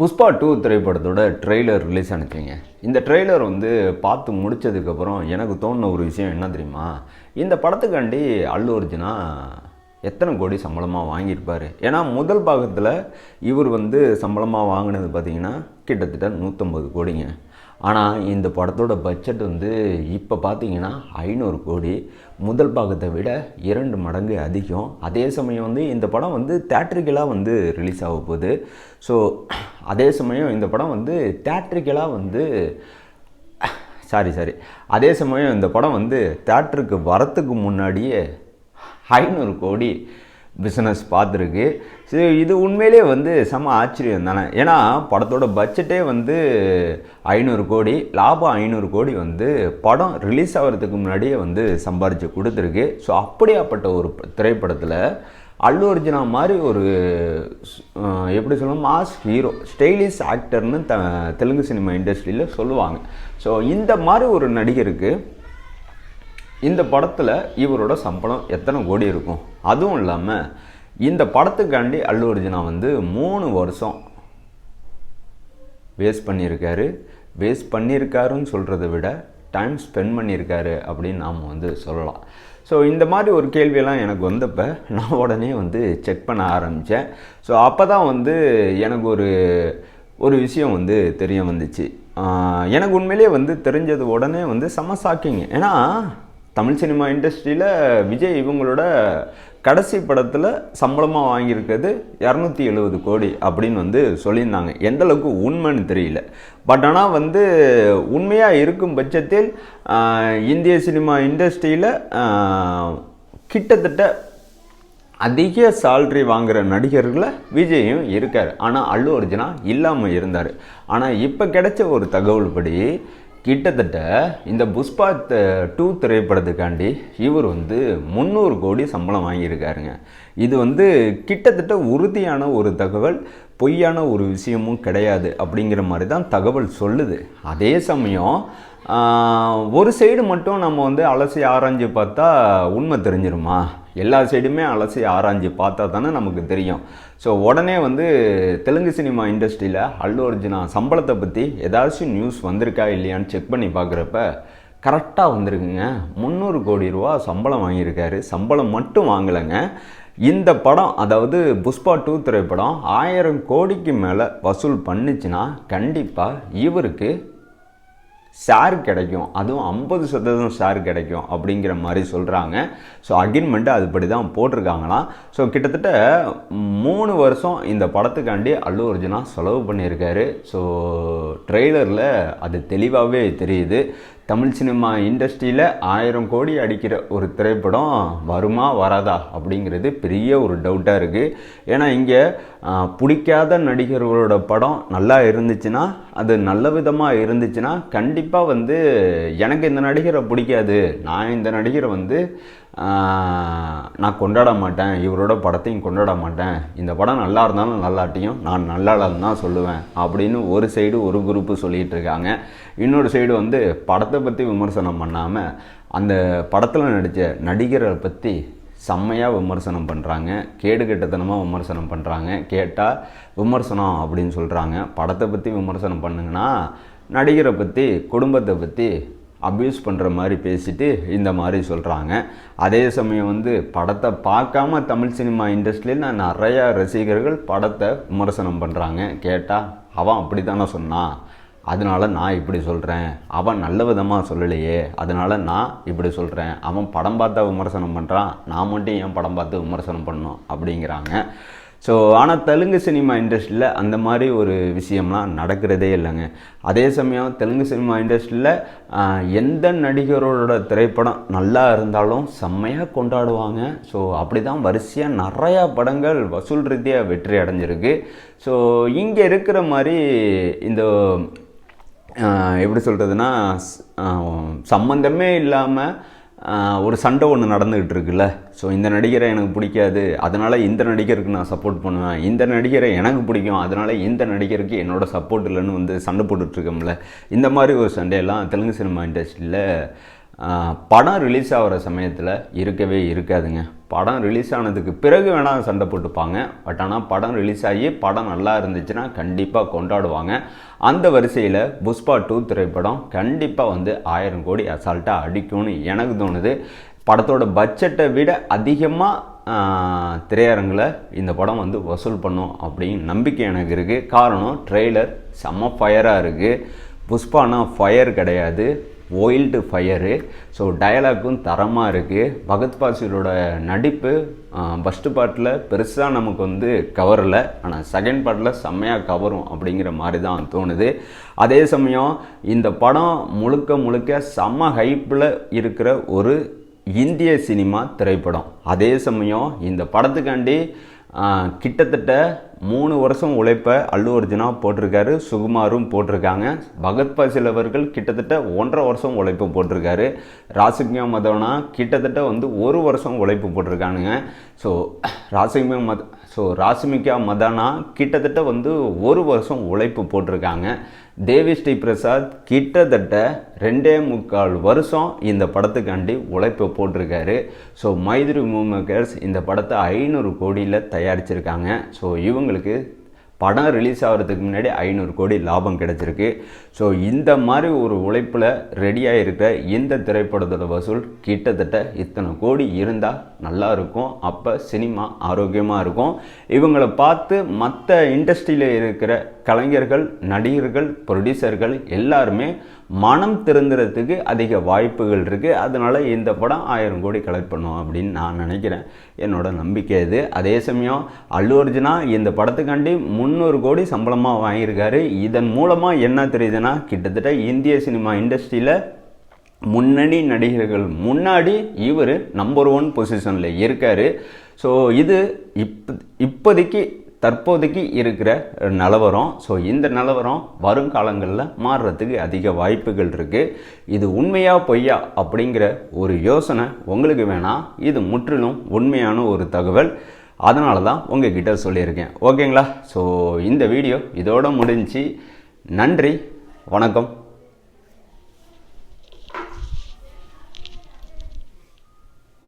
Pushpa two திரைப்படத்தோட trailer release ஆனுச்சுங்க இந்த ட்ரெய்லர் வந்து பார்த்து முடிச்சதுக்கப்புறம் எனக்கு தோணுன ஒரு விஷயம் என்ன தெரியுமா? இந்த படத்துக்காண்டி அல்லு அர்ஜுனா எத்தனை கோடி சம்பளமாக வாங்கியிருப்பார்? ஏன்னா முதல் பாகத்தில் இவர் வந்து சம்பளமாக வாங்கினது பார்த்தீங்கன்னா கிட்டத்தட்ட நூற்றம்பது கோடிங்க. ஆனால் இந்த படத்தோட பட்ஜெட் வந்து இப்போ பார்த்தீங்கன்னா ஐநூறு கோடி. முதல் பாகத்தை விட இரண்டு மடங்கு அதிகம். அதே சமயம் வந்து இந்த படம் வந்து தேட்ரிக்கலாக வந்து ரிலீஸ் ஆக போகுது. ஸோ அதே சமயம் இந்த படம் வந்து தேட்ரிக்கலாக வந்து சாரி சாரி அதே சமயம் இந்த படம் வந்து தேட்டருக்கு வரத்துக்கு முன்னாடியே ஐநூறு கோடி பிஸ்னஸ் பார்த்துருக்கு. ஸோ இது உண்மையிலே வந்து செம ஆச்சரியம் தானே. ஏன்னா படத்தோட பட்ஜெட்டே வந்து ஐநூறு கோடி லாபம் ஐநூறு கோடி வந்து படம் ரிலீஸ் ஆகிறதுக்கு முன்னாடியே வந்து சம்பாரித்து கொடுத்துருக்கு. ஸோ அப்படியாப்பட்ட ஒரு திரைப்படத்தில் அல்லு அர்ஜுனா மாதிரி ஒரு எப்படி சொல்லணும் மாஸ் ஹீரோ ஸ்டைலிஷ் ஆக்டர்னு த தெலுங்கு சினிமா இண்டஸ்ட்ரியில் சொல்லுவாங்க. ஸோ இந்த மாதிரி ஒரு நடிகருக்கு இந்த படத்தில் இவரோட சம்பளம் எத்தனை கோடி இருக்கும்? அதுவும் இல்லாமல் இந்த படத்துக்காண்டி அல்லு அர்ஜுனா வந்து மூணு வருஷம் வேஸ்ட் பண்ணியிருக்காரு. வேஸ்ட் பண்ணியிருக்காருன்னு சொல்கிறத விட டைம் ஸ்பெண்ட் பண்ணியிருக்காரு அப்படின்னு நாம் வந்து சொல்லலாம். ஸோ இந்த மாதிரி ஒரு கேள்வியெல்லாம் எனக்கு வந்தப்போ நான் உடனே வந்து செக் பண்ண ஆரம்பித்தேன் ஸோ அப்போ தான் வந்து எனக்கு ஒரு ஒரு விஷயம் வந்து தெரிய வந்துச்சு. எனக்கு உண்மையிலேயே வந்து தெரிஞ்சது உடனே வந்து செம ஷாக்கிங் ஏன்னா தமிழ் சினிமா இண்டஸ்ட்ரியில் விஜய் இவங்களோட கடைசி படத்தில் சம்பளமாக வாங்கியிருக்கிறது இரநூத்தி எழுபது கோடி அப்படின்னு வந்து சொல்லியிருந்தாங்க. எந்த அளவுக்கு உண்மைன்னு தெரியல. பட் ஆனால் வந்து உண்மையாக இருக்கும் பட்சத்தில் இந்திய சினிமா இண்டஸ்ட்ரியில் கிட்டத்தட்ட அதிக சால்ரி வாங்குகிற நடிகர்களில் விஜயும் இருக்கார். ஆனால் அல்லு அர்ஜுனா இல்லாமல் இருந்தார். ஆனால் இப்போ கிடைச்ச ஒரு தகவல் படி கிட்டத்தட்ட இந்த புஷ்பா டூ திரைப்படத்துக்காண்டி இவர் வந்து முந்நூறு கோடி சம்பளம் வாங்கியிருக்காருங்க. இது வந்து கிட்டத்தட்ட உறுதியான ஒரு தகவல். பொய்யான ஒரு விஷயமும் கிடையாது அப்படிங்கிற மாதிரி தான் தகவல் சொல்லுது. அதே சமயம் ஒரு சைடு மட்டும் நம்ம வந்து அலசி ஆராய்ஞ்சு பார்த்தா உண்மை தெரிஞ்சிருமா? எல்லா சைடுமே அலசி ஆராய்ஞ்சு பார்த்தா தானே நமக்கு தெரியும். ஸோ உடனே வந்து தெலுங்கு சினிமா இண்டஸ்ட்ரியில் அல்லு அர்ஜுனா சம்பளத்தை பற்றி ஏதாச்சும் நியூஸ் வந்திருக்கா இல்லையான்னு செக் பண்ணி பார்க்குறப்ப கரெக்டாக வந்திருக்குங்க. முந்நூறு கோடி ரூபா சம்பளம் வாங்கியிருக்காரு. சம்பளம் மட்டும் வாங்கலைங்க. இந்த படம் அதாவது புஷ்பா டூ திரைப்படம் ஆயிரம் கோடிக்கு மேலே வசூல் பண்ணுச்சுன்னா கண்டிப்பாக இவருக்கு ஷேர் கிடைக்கும். அதுவும் ஐம்பது சதவீதம் ஷேர் கிடைக்கும் அப்படிங்கிற மாதிரி சொல்கிறாங்க ஸோ அகின்மெண்ட்டு அதுபடி தான் போட்டிருக்காங்களாம். ஸோ கிட்டத்தட்ட மூணு வருஷம் இந்த படத்துக்காண்டி அல்லு அர்ஜுனா செலவு பண்ணியிருக்காரு. ஸோ ட்ரெய்லரில் அது தெளிவாகவே தெரியுது. தமிழ் சினிமா இண்டஸ்ட்ரியில் ஆயிரம் கோடி அடிக்கிற ஒரு திரைப்படம் வருமா வராதா அப்படிங்கிறது பெரிய ஒரு டவுட்டாக இருக்குது ஏன்னா இங்கே பிடிக்காத நடிகர்களோட படம் நல்லா இருந்துச்சுன்னா அது நல்ல விதமாக இருந்துச்சுன்னா கண்டிப்பாக வந்து எனக்கு இந்த நடிகரை பிடிக்காது. நான் இந்த நடிகரை வந்து நான் கொண்டாட மாட்டேன். இவரோட படத்தையும் கொண்டாட மாட்டேன். இந்த படம் நல்லா இருந்தாலும் நல்லாட்டியும் நான் நல்லா தான் சொல்லுவேன் அப்படின்னு ஒரு சைடு ஒரு குரூப்பு சொல்லிகிட்டு இருக்காங்க. இன்னொரு சைடு வந்து படத்தை பற்றி விமர்சனம் பண்ணாமல் அந்த படத்தில் நடித்த நடிகரை பற்றி செம்மையாக விமர்சனம் பண்ணுறாங்க கேடு கெட்டத்தனமாக விமர்சனம் பண்ணுறாங்க கேட்டால் விமர்சனம் அப்படின்னு சொல்கிறாங்க படத்தை பற்றி விமர்சனம் பண்ணுங்கன்னா நடிகரை பற்றி குடும்பத்தை பற்றி அப்யூஸ் பண்ணுற மாதிரி பேசிட்டு இந்த மாதிரி சொல்கிறாங்க அதே சமயம் வந்து படத்தை பார்க்காம தமிழ் சினிமா இண்டஸ்ட்ரியில் நான் நிறையா ரசிகர்கள் படத்தை விமர்சனம் பண்ணுறாங்க கேட்டால் அவன் அப்படி தானே சொன்னான் அதனால நான் இப்படி சொல்கிறேன் அவன் நல்ல விதமாக சொல்லலையே. அதனால நான் இப்படி சொல்கிறேன் அவன் படம் பார்த்தா விமர்சனம் பண்ணுறான் நான் மட்டும் ஏன் படம் பார்த்து விமர்சனம் பண்ணும் அப்படிங்கிறாங்க. ஸோ ஆனால் தெலுங்கு சினிமா இண்டஸ்ட்ரியில் அந்த மாதிரி ஒரு விஷயம்லாம் நடக்கிறதே இல்லைங்க. அதே சமயம் தெலுங்கு சினிமா இண்டஸ்ட்ரியில் எந்த நடிகரோட திரைப்படம் நல்லா இருந்தாலும் செம்மையாக கொண்டாடுவாங்க. ஸோ அப்படி தான் வரிசையாக நிறையா படங்கள் வசூல் ரீதியாக வெற்றி அடைஞ்சிருக்கு. ஸோ இங்கே இருக்கிற மாதிரி இந்த எப்படி சொல்கிறதுனா சம்மந்தமே இல்லாமல் ஒரு சண்டை ஒன்று நடந்துக்கிட்டு இருக்குல்ல ஸோ இந்த நடிகரை எனக்கு பிடிக்காது. அதனால் இந்த நடிகருக்கு நான் சப்போர்ட் பண்ணுவேன். இந்த நடிகரை எனக்கு பிடிக்கும். அதனால் இந்த நடிகருக்கு என்னோட சப்போர்ட் இல்லைன்னு வந்து சண்டை போட்டுட்ருக்கோம்ல. இந்த மாதிரி ஒரு சண்டையெல்லாம் தெலுங்கு சினிமா இண்டஸ்ட்ரியில் படம் ரிலீஸ் ஆகிற சமயத்தில் இருக்கவே இருக்காதுங்க. படம் ரிலீஸ் ஆனதுக்கு பிறகு வேணால் சண்டை போட்டுப்பாங்க. பட் ஆனால் படம் ரிலீஸ் ஆகி படம் நல்லா இருந்துச்சுன்னா கண்டிப்பாக கொண்டாடுவாங்க. அந்த வரிசையில் புஷ்பா டூ திரைப்படம் கண்டிப்பாக வந்து ஆயிரம் கோடி அசால்ட்டாக அடிக்கும்னு எனக்கு தோணுது. படத்தோட பட்ஜெட்டை விட அதிகமாக திரையரங்கில் இந்த படம் வந்து வசூல் பண்ணும் அப்படின்னு நம்பிக்கை எனக்கு இருக்குது காரணம் ட்ரெய்லர் செம்ம ஃபயராக இருக்குது புஷ்பானா ஃபயர் கிடையாது. ஒயில்டு ஃபயரு ஸோ டயலாக்கும் தரமாக இருக்குது பகத் பாசிலோட நடிப்பு ஃபஸ்ட்டு பார்ட்டில் பெருசாக நமக்கு வந்து கவரலை ஆனால் செகண்ட் பார்ட்டில் செம்மையாக கவரும் அப்படிங்கிற மாதிரி தான் தோணுது. அதே சமயம் இந்த படம் முழுக்க முழுக்க செம்ம ஹைப்பில் இருக்கிற ஒரு இந்திய சினிமா திரைப்படம். அதே சமயம் இந்த படத்துக்காண்டி கிட்டத்தட்ட மூணு வருஷம் உழைப்பை அல்லு அர்ஜுனா போட்டிருக்காரு சுகுமாரும் போட்டிருக்காங்க. பகத் பாசில் அவர்கள் கிட்டத்தட்ட ஒன்றரை வருஷம் உழைப்பு போட்டிருக்காரு. ராசிக்யா மதவனா கிட்டத்தட்ட வந்து ஒரு வருஷம் உழைப்பு போட்டிருக்கானுங்க. ஸோ ராசிக்யா மத ஸோ ராசிமிகா மதானா கிட்டத்தட்ட வந்து ஒரு வருஷம் உழைப்பு போட்டிருக்காங்க. தேவி ஸ்ரீ பிரசாத் கிட்டத்தட்ட ரெண்டே முக்கால் வருஷம் இந்த படத்துக்காண்டி உழைப்பு போட்டிருக்காரு. ஸோ மைத்ரி மூமேக்கர்ஸ் இந்த படத்தை ஐநூறு கோடியில் தயாரிச்சிருக்காங்க. ஸோ இவங்களுக்கு படம் ரிலீஸ் ஆகிறதுக்கு முன்னாடி ஐநூறு கோடி லாபம் கிடச்சிருக்கு. ஸோ இந்த மாதிரி ஒரு உழைப்பில் ரெடியாக இருக்கிற இந்த திரைப்படத்தோட வசூல் கிட்டத்தட்ட இத்தனை கோடி இருந்தால் நல்லா இருக்கும். அப்போ சினிமா ஆரோக்கியமாக இருக்கும். இவங்களை பார்த்து மற்ற இண்டஸ்ட்ரியில் இருக்கிற கலைஞர்கள் நடிகர்கள் ப்ரொடியூசர்கள் எல்லாருமே மனம் திறந்துறதுக்கு அதிக வாய்ப்புகள் இருக்குது அதனால் இந்த படம் ஆயிரம் கோடி கலெக்ட் பண்ணும் அப்படின்னு நான் நினைக்கிறேன். என்னோட நம்பிக்கை இது. அதே சமயம் அல்லு அர்ஜுனா இந்த படத்துக்காண்டி முந்நூறு கோடி சம்பளமாக வாங்கியிருக்காரு. இதன் மூலமாக என்ன தெரியுதுன்னா கிட்டத்தட்ட இந்திய சினிமா இண்டஸ்ட்ரியில் முன்னணி நடிகர்கள் முன்னாடி இவர் நம்பர் ஒன் பொசிஷனில் இருக்கார். ஸோ இது இப் இப்போதைக்கு தற்போதைக்கு இருக்கிற நிலவரம் ஸோ இந்த நிலவரம் வருங்காலங்களில் மாறுறதுக்கு அதிக வாய்ப்புகள் இருக்குது இது உண்மையா பொய்யா அப்படிங்கிற ஒரு யோசனை உங்களுக்கு வேணாம் இது முற்றிலும் உண்மையான ஒரு தகவல். அதனால தான் உங்ககிட்ட சொல்லியிருக்கேன். ஓகேங்களா? ஸோ இந்த வீடியோ இதோட முடிஞ்சு. நன்றி. வணக்கம்.